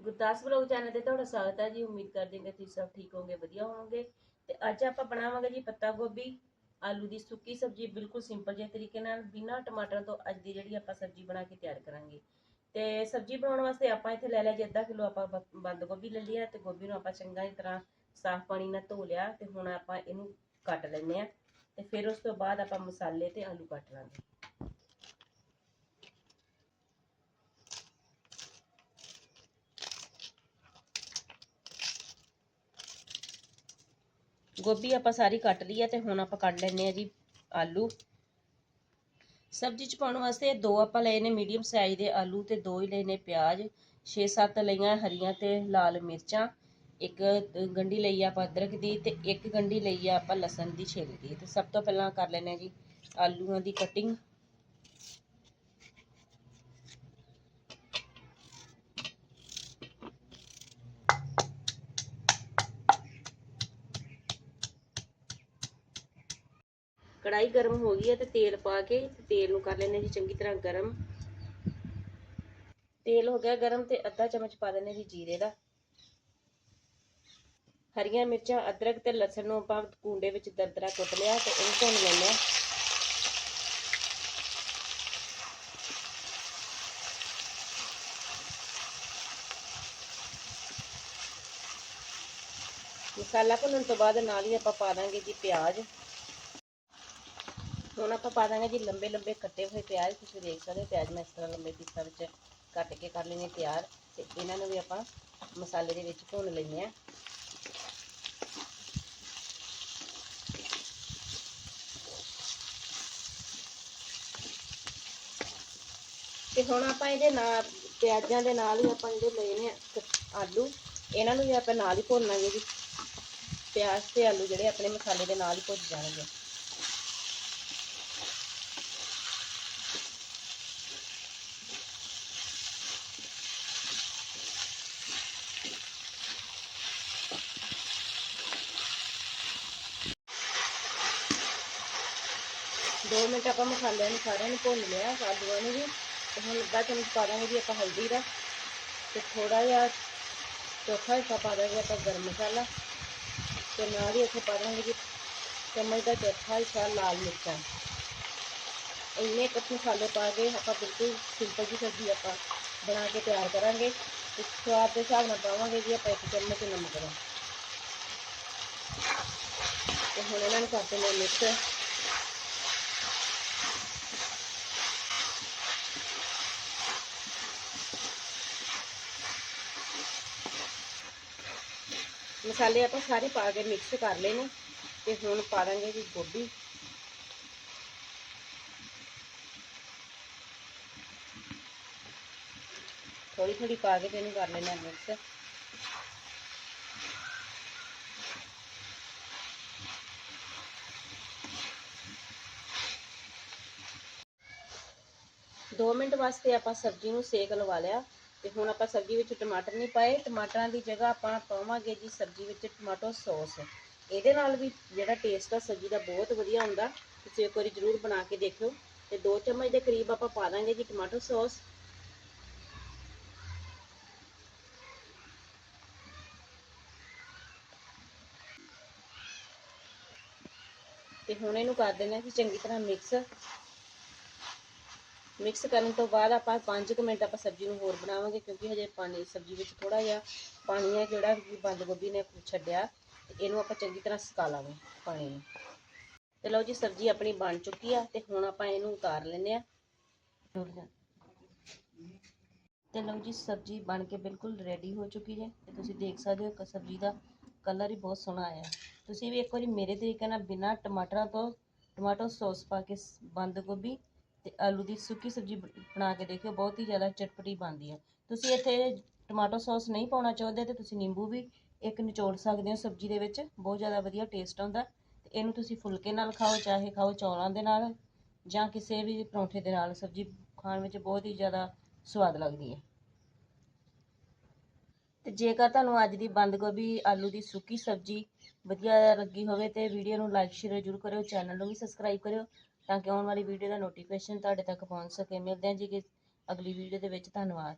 Gurdas blog channel ਤੇ ਤੁਹਾਡਾ ਸਵਾਗਤ ਹੈ ਜੀ। ਉਮੀਦ ਕਰਦੇ ਹਾਂ ਕਿ ਤੁਸੀਂ ਸਭ ਠੀਕ ਹੋਵੋਗੇ, ਵਧੀਆ ਹੋਵੋਗੇ। ਤੇ ਅੱਜ ਆਪਾਂ ਬਣਾਵਾਂਗੇ ਜੀ ਪੱਤਾ ਗੋਭੀ, ਆਲੂ ਦੀ ਸੁੱਕੀ ਸਬਜ਼ੀ। ਬਿਲਕੁਲ ਸਿੰਪਲ ਜਿਹੇ ਤਰੀਕੇ ਨਾਲ ਬਿਨਾਂ ਟਮਾਟਰ ਤੋਂ ਅੱਜ ਦੀ ਜਿਹੜੀ ਆਪਾਂ ਸਬਜ਼ੀ ਬਣਾ ਕੇ ਤਿਆਰ ਕਰਾਂਗੇ। ਤੇ ਸਬਜ਼ੀ ਬਣਾਉਣ ਵਾਸਤੇ ਆਪਾਂ ਇੱਥੇ ਲੈ ਲਿਆ ਜੀ ਅੱਧਾ ਕਿਲੋ ਆਪਾਂ ਬ- ਬੰਦ ਗੋਭੀ ਲੈ ਲਿਆ ਤੇ ਗੋਭੀ ਨੂੰ ਆਪਾਂ ਚੰਗਾ ਤਰ੍ਹਾਂ ਸਾਫ਼ ਪਾਣੀ ਨਾਲ ਧੋ ਲਿਆ ਤੇ ਹੁਣ ਆਪਾਂ ਇਹਨੂੰ ਕੱਟ ਲੈਂਦੇ ਆ ਤੇ ਫਿਰ ਉਸ ਤੋਂ ਬਾਅਦ ਆਪਾਂ ਮਸਾਲੇ ਤੇ ਆਲੂ ਕੱਟ ਲਾਂਗੇ। ਗੋਭੀ ਆਪਾਂ ਸਾਰੀ ਕੱਟ ਲਈ ਆ ਤੇ ਹੁਣ ਆਪਾਂ ਕੱਢ ਲੈਨੇ ਆ ਜੀ ਆਲੂ। ਸਬਜ਼ੀ ਚ ਪਾਉਣ ਵਾਸਤੇ ਦੋ ਆਪਾਂ ਲਏ ਨੇ ਮੀਡੀਅਮ ਸਾਈਜ਼ ਦੇ ਆਲੂ ਤੇ ਦੋ ਹੀ ਲਏ ਨੇ ਪਿਆਜ਼। 6-7 ਲਈਆਂ ਹਰੀਆਂ ਤੇ ਲਾਲ ਮਿਰਚਾਂ। ਇੱਕ ਗੰਢੀ ਲਈ ਆਪਾਂ ਅਦਰਕ ਦੀ ਤੇ ਇੱਕ ਗੰਢੀ ਲਈ ਆ ਆਪਾਂ ਲਸਣ ਦੀ ਛਿੱਲ ਦੀ। ਤੇ ਸਭ ਤੋਂ ਪਹਿਲਾਂ ਕਰ ਲੈਨੇ ਆ ਜੀ ਆਲੂਆਂ ਦੀ ਕਟਿੰਗ ਕੜਾਈ ਗਰਮ ਹੋ ਗਈ ਹੈ ਤੇ ਤੇਲ ਪਾ ਕੇ ਤੇਲ ਨੂੰ ਕਰ ਲੈਨੇ ਜੀ ਚੰਗੀ ਤਰ੍ਹਾਂ ਗਰਮ। ਤੇਲ ਹੋ ਗਿਆ ਗਰਮ ਤੇ ਅੱਧਾ ਚਮਚ ਪਾ ਦਿੰਦੇ ਜੀ ਜੀਰੇ ਦਾ। ਹਰੀਆਂ ਮਿਰਚਾਂ, ਅਦਰਕ ਤੇ ਲਸਣ ਨੂੰ ਆਪਾਂ ਕੁੰਡੇ ਵਿੱਚ ਦਰਦਰਾ ਕੁੱਟ ਲਿਆ ਤੇ ਇਹਨੂੰ ਭੁੰਨ ਲੈਂਦੇ ਹਾਂ। ਮਸਾਲਾ ਭੁੰਨਣ ਤੋਂ ਬਾਅਦ ਨਾਲ ਹੀ ਆਪਾਂ ਪਾ ਦਾਂਗੇ ਜੀ ਪਿਆਜ਼। ਹੁਣ ਆਪਾਂ ਪਾ ਦਾਂਗੇ ਜੀ ਲੰਬੇ ਲੰਬੇ ਕੱਟੇ ਹੋਏ ਪਿਆਜ਼, ਤੁਸੀਂ ਦੇਖ ਸਕਦੇ ਹੋ ਪਿਆਜ਼ ਮੈਂ ਇਸ ਤਰ੍ਹਾਂ ਲੰਬੇ ਪੀਸਾਂ ਵਿੱਚ ਕੱਟ ਕੇ ਕਰ ਲੈਣੇ ਤਿਆਰ ਤੇ ਇਹਨਾਂ ਨੂੰ ਵੀ ਆਪਾਂ ਮਸਾਲੇ ਦੇ ਵਿੱਚ ਭੁੰਨ ਲੈਂਦੇ ਆ ਤੇ ਹੁਣ ਆਪਾਂ ਇਹਦੇ ਨਾਲ, ਪਿਆਜ਼ਾਂ ਦੇ ਨਾਲ ਹੀ ਆਪਾਂ ਜਿਹੜੇ ਲਏ ਨੇ ਆਲੂ, ਇਹਨਾਂ ਨੂੰ ਵੀ ਆਪਾਂ ਨਾਲ ਹੀ ਭੁੰਨਾਂਗੇ ਜੀ। ਪਿਆਜ਼ ਤੇ ਆਲੂ ਜਿਹੜੇ ਆਪਣੇ ਮਸਾਲੇ ਦੇ ਨਾਲ ਹੀ ਭੁੱਜ ਜਾਣਗੇ। ਦੋ ਮਿੰਟ ਆਪਾਂ ਮਸਾਲਿਆਂ ਨੂੰ ਸਾਰਿਆਂ ਨੂੰ ਭੁੰਨ ਲਿਆ ਆਲੂਆਂ ਨੂੰ ਵੀ ਤੇ ਹੁਣ ਅੱਧਾ ਚਮਚ ਪਾ ਦਾਂਗੇ ਜੀ ਆਪਾਂ ਹਲਦੀ ਦਾ। ਤੇ ਥੋੜਾ ਜਿਹਾ ਚੌਥਾ ਹਿੱਸਾ ਪਾ ਦਾਂਗੇ ਆਪਾਂ ਗਰਮ ਮਸਾਲਾ। ਤੇ ਨਾਲ ਹੀ ਇੱਥੇ ਪਾ ਦਾਂਗੇ ਜੀ ਚਮਚ ਦਾ ਚੌਥਾ ਹਿੱਸਾ, ਲਾਲ ਮਿਰਚਾਂ। ਇੰਨੇ ਕੁ ਮਸਾਲੇ ਪਾ ਕੇ ਆਪਾਂ ਬਿਲਕੁਲ ਸਿੰਪਲ ਜਿਹੀ ਸਬਜ਼ੀ ਆਪਾਂ ਬਣਾ ਕੇ ਤਿਆਰ ਕਰਾਂਗੇ। ਤੇ ਸਵਾਦ ਦੇ ਹਿਸਾਬ ਨਾਲ ਪਾਵਾਂਗੇ ਜੀ ਆਪਾਂ ਇੱਕ ਚਮਚ ਨਮਕ ਦਾ। ਤੇ ਹੁਣ ਇਹਨਾਂ ਨੂੰ ਕਰਦੇ ਨੇ ਮਿਕਸ ਮਸਾਲੇ ਆਪਾਂ ਸਾਰੇ ਪਾ ਕੇ ਮਿਕਸ ਕਰ ਲਏ ਨੇ ਤੇ ਹੁਣ ਪਾ ਦਾਂਗੇ ਜੀ ਗੋਭੀ। ਥੋੜੀ ਥੋੜੀ ਪਾ ਕੇ ਇਹਨੂੰ ਕਰ ਲੈਣਾ ਮਿਕਸ ਦੋ ਮਿੰਟ ਵਾਸਤੇ ਆਪਾਂ ਸਬਜ਼ੀ ਨੂੰ ਸੇਕ ਲਵਾ ਲਿਆ। ਤੇ ਹੁਣ ਆਪਾਂ ਸਬਜ਼ੀ ਵਿੱਚ ਟਮਾਟਰ ਨਹੀਂ ਪਾਏ। ਟਮਾਟਰਾਂ ਦੀ ਜਗ੍ਹਾ ਆਪਾਂ ਪਾਵਾਂਗੇ ਜੀ ਸਬਜ਼ੀ ਵਿੱਚ ਟਮਾਟੋ ਸੌਸ। ਇਹਦੇ ਨਾਲ ਵੀ ਜਿਹੜਾ ਟੇਸਟ ਆ ਸਬਜ਼ੀ ਦਾ ਬਹੁਤ ਵਧੀਆ ਹੁੰਦਾ। ਤੁਸੀਂ ਇੱਕ ਵਾਰੀ ਜ਼ਰੂਰ ਬਣਾ ਕੇ ਦੇਖਿਓ। ਤੇ 2 ਚਮਚ ਦੇ ਕਰੀਬ ਆਪਾਂ ਪਾ ਦਾਂਗੇ ਜੀ ਟਮਾਟੋ ਸੌਸ। ਤੇ ਹੁਣ ਇਹਨੂੰ ਕਰ ਦੇਣਾ ਜੀ ਚੰਗੀ ਤਰ੍ਹਾਂ ਮਿਕਸ ਮਿਕਸ ਕਰਨ ਤੋਂ ਬਾਅਦ ਆਪਾਂ 5 ਮਿੰਟ ਆਪਾਂ ਸਬਜ਼ੀ ਨੂੰ ਹੋਰ ਬਣਾਵਾਂਗੇ, ਕਿਉਂਕਿ ਹਜੇ ਪਾਣੀ ਸਬਜ਼ੀ ਵਿੱਚ ਥੋੜਾ ਜਿਹਾ ਪਾਣੀ ਹੈ ਜਿਹੜਾ ਕਿ ਬੰਦ ਗੋਭੀ ਨੇ ਛੱਡਿਆ, ਤੇ ਇਹਨੂੰ ਆਪਾਂ ਚੰਗੀ ਤਰ੍ਹਾਂ ਸੁਕਾ ਲਾਂਗੇ ਪਾਣੀ ਨੂੰ। ਤੇ ਲਓ ਜੀ, ਸਬਜ਼ੀ ਆਪਣੀ ਬਣ ਚੁੱਕੀ ਆ, ਤੇ ਹੁਣ ਆਪਾਂ ਇਹਨੂੰ ਉਤਾਰ ਲੈਂਦੇ ਆ ਤੇ ਲਓ ਜੀ, ਸਬਜ਼ੀ ਬਣ ਕੇ ਬਿਲਕੁਲ ਰੈਡੀ ਹੋ ਚੁੱਕੀ ਹੈ, ਤੇ ਤੁਸੀਂ ਦੇਖ ਸਕਦੇ ਹੋ ਕਿ ਸਬਜ਼ੀ ਦਾ ਕਲਰ ਹੀ ਬਹੁਤ ਸੋਹਣਾ ਆਇਆ। ਤੁਸੀਂ ਵੀ ਇੱਕ ਵਾਰੀ ਮੇਰੇ ਤਰੀਕੇ ਨਾਲ ਬਿਨਾਂ ਟਮਾਟਰਾਂ ਤੋਂ ਟਮਾਟੋ ਸੌਸ ਪਾ ਕੇ ਬੰਦ ਗੋਭੀ ਤੇ ਆਲੂ ਦੀ ਸੁੱਕੀ ਸਬਜ਼ੀ ਬਣਾ ਕੇ ਦੇਖਿਓ, ਬਹੁਤ ਹੀ ਜ਼ਿਆਦਾ ਚਟਪਟੀ ਬਣਦੀ ਹੈ। ਤੁਸੀਂ ਇੱਥੇ ਟਮਾਟੋ ਸੌਸ ਨਹੀਂ ਪਾਉਣਾ ਚਾਹੁੰਦੇ ਤੇ ਤੁਸੀਂ ਨਿੰਬੂ ਵੀ ਇੱਕ ਨਿਚੋੜ ਸਕਦੇ ਹੋ ਸਬਜ਼ੀ ਦੇ ਵਿੱਚ, ਬਹੁਤ ਜ਼ਿਆਦਾ ਵਧੀਆ ਟੇਸਟ ਆਉਂਦਾ। ਤੇ ਇਹਨੂੰ ਤੁਸੀਂ ਫੁਲਕੇ ਨਾਲ ਖਾਓ, ਚਾਹੇ ਖਾਓ ਚੌਲਾਂ ਦੇ ਨਾਲ ਜਾਂ ਕਿਸੇ ਵੀ ਪਰੌਂਠੇ ਦੇ ਨਾਲ, ਸਬਜ਼ੀ ਖਾਣ ਵਿੱਚ ਬਹੁਤ ਹੀ ਜ਼ਿਆਦਾ ਸਵਾਦ ਲੱਗਦੀ ਹੈ। ਤੇ ਜੇਕਰ ਤੁਹਾਨੂੰ ਅੱਜ ਦੀ ਬੰਦ ਗੋਭੀ, ਆਲੂ ਦੀ ਸੁੱਕੀ ਸਬਜ਼ੀ ਵਧੀਆ ਲੱਗੀ ਹੋਵੇ ਤੇ ਵੀਡੀਓ ਨੂੰ ਲਾਈਕ ਸ਼ੇਅਰ ਜ਼ਰੂਰ ਕਰਿਓ, ਚੈਨਲ ਨੂੰ ਵੀ ਸਬਸਕ੍ਰਾਈਬ ਕਰਿਓ। ਤਾਂ ਕਿ ਆਉਣ ਵਾਲੀ ਵੀਡੀਓ ਦਾ ਨੋਟੀਫਿਕੇਸ਼ਨ ਤੁਹਾਡੇ ਤੱਕ ਪਹੁੰਚ ਸਕੇ। ਮਿਲਦੇ ਹਾਂ ਜੀ ਕਿ ਅਗਲੀ ਵੀਡੀਓ ਦੇ ਵਿੱਚ। ਧੰਨਵਾਦ।